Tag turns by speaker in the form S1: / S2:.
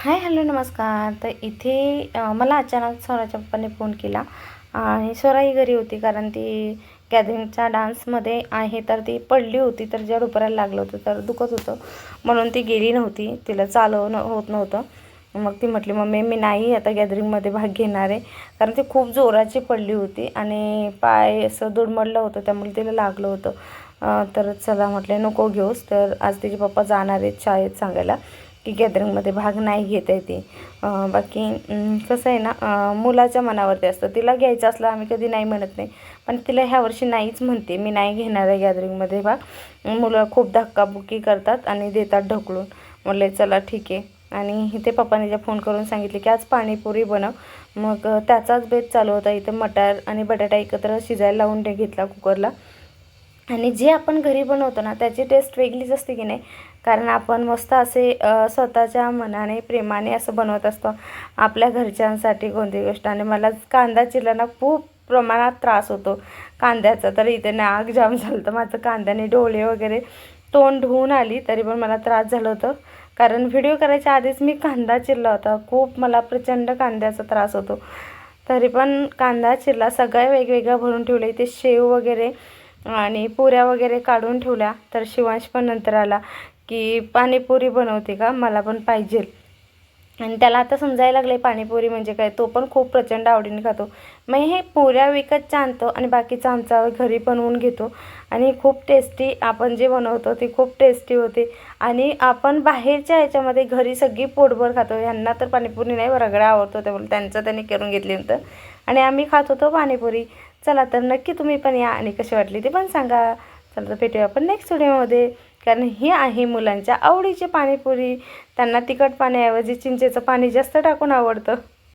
S1: Hi hello नमस्कार. तर इथे मला अचानक स्वराच्या पप्पाने फोन केला आणि स्वराही घरी होती कारण ती गॅदरिंगच्या डान्समध्ये आहे तर ती पडली होती तर जड उपरायला लागलं होतं तर दुखत होतं. म्हणून ती गेली नव्हती. तिला चालवणं होत नव्हतं. मग ती म्हटली मम्मी मी नाही आता गॅदरिंगमध्ये भाग घेणार आहे. कारण ती खूप जोराची पडली होती आणि पाय असं दुडमडलं होतं त्यामुळे तिला लागलं होतं. तर चला म्हटले नको घेऊस तर आज तिचे पप्पा जाणार आहेत शाळेत सांगायला. की गॅदरिंगमध्ये भाग नाही घेत आहे बाकी कसं आहे ना मुलाच्या मनावरती असतं. तिला घ्यायचं असलं आम्ही कधी नाही म्हणत नाही. पण तिला ह्या वर्षी नाहीच म्हणते. मी नाही घेणार आहे गॅदरिंगमध्ये भाग. मुलं खूप धक्काबुक्की करतात आणि देतात ढकलून. म्हणले चला ठीक आहे. आणि इथे पप्पाने जे फोन करून सांगितले की आज पाणीपुरी बनव. मग त्याचाच बेत चालू होता. इथं मटार आणि बटाटा एकत्र शिजायला लावून घेतला कुकरला. आणि जे आपण घरी बनवतो ना त्याची टेस्ट वेगळीच असते की नाही? कारण आपण मस्त असे स्वतःच्या मनाने प्रेमाने असं बनवत असतो. आपल्या घरच्यांसाठी कोणती गोष्ट? आणि मला कांदा चिरताना खूप प्रमाणात त्रास होतो. कांद्याचा तर इथे नाक जाम झालं तर माझं कांद्याने डोळे वगैरे तोंड धुवून आली तरी पण मला त्रास झालं होतं. कारण व्हिडिओ करायच्या आधीच मी कांदा चिरला होता. खूप मला प्रचंड कांद्याचा त्रास होतो. तरी पण कांदा चिरला सगळ्या वेगवेगळ्या भरून ठेवले इथे शेव वगैरे आणि पुऱ्या वगैरे काढून ठेवल्या. तर शिवांश पण नंतर आला की पाणीपुरी बनवते का? मला पण पाहिजे. आणि त्याला आता समजायला लागले पाणीपुरी म्हणजे काय? तो पण खूप प्रचंड आवडीने खातो. मग हे पुऱ्या विकतच्या आणतो आणि बाकीचा आमचा घरी बनवून घेतो. आणि खूप टेस्टी आपण जे बनवतो ते खूप टेस्टी होते. आणि आपण बाहेरच्या ह्याच्यामध्ये घरी सगळी पोटभर खातो. ह्यांना तर पाणीपुरी नाही रगडा आवडतो. त्यामुळे त्यांचं त्यांनी करून घेतली नंतर. आणि आम्ही खात होतो पाणीपुरी. चला तर नक्की तुम्ही पण या आणि कशी वाटली ते पण सांगा. चला तर भेटूया आपण नेक्स्ट व्हिडिओमध्ये कारण ही आहे मुलांच्या आवडीची पाणीपुरी. त्यांना तिखट पाण्याऐवजी चिंचेचं पाणी जास्त टाकून आवडतं.